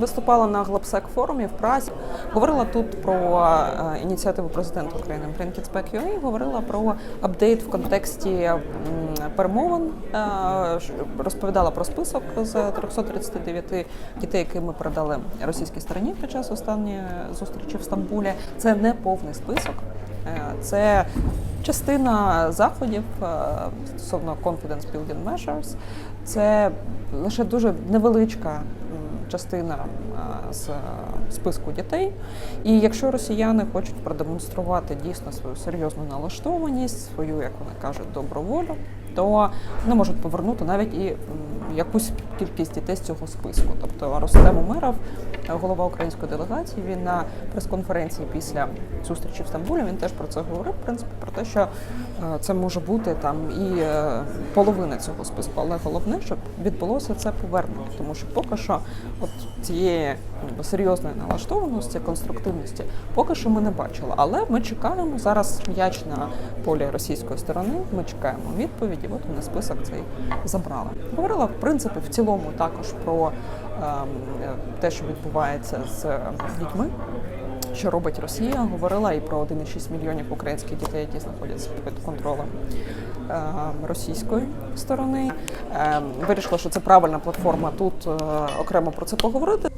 виступала на Глобсек форумі в Празі. Говорила тут про е, ініціативу президента України UA, говорила про апдейт в контексті перемовин. е, Розповідала про список з 339 дітей, які ми передали російській стороні під час останньої зустрічі в Стамбулі. Це не повний список. Е, Це частина заходів стосовно confidence building measures. Це лише дуже невеличка частина е, з е, списку дітей. І якщо росіяни хочуть продемонструвати дійсно свою серйозну налаштованість, свою, як вони кажуть, добру волю, то вони можуть повернути навіть і якусь кількість дітей з цього списку. Тобто Ростем Умеров, голова української делегації, він на прес-конференції після зустрічі в Стамбулі він теж про це говорив. В принципі, про те, що це може бути там і е, половина цього списку, але головне, щоб відбулося це повернення, тому що поки що, от цієї серйозної налаштованості, конструктивності, поки що ми не бачили. Але ми чекаємо зараз м'яч на полі російської сторони. Ми чекаємо відповіді. От вони список цей забрали. Говорила в принципі в цілому також про ем, те, що відбувається з е, дітьми. Що робить Росія? Говорила і про 1,6 мільйонів українських дітей, які знаходяться під контролем е, російської сторони. Е, Вирішила, що це правильна платформа тут е, окремо про це поговорити.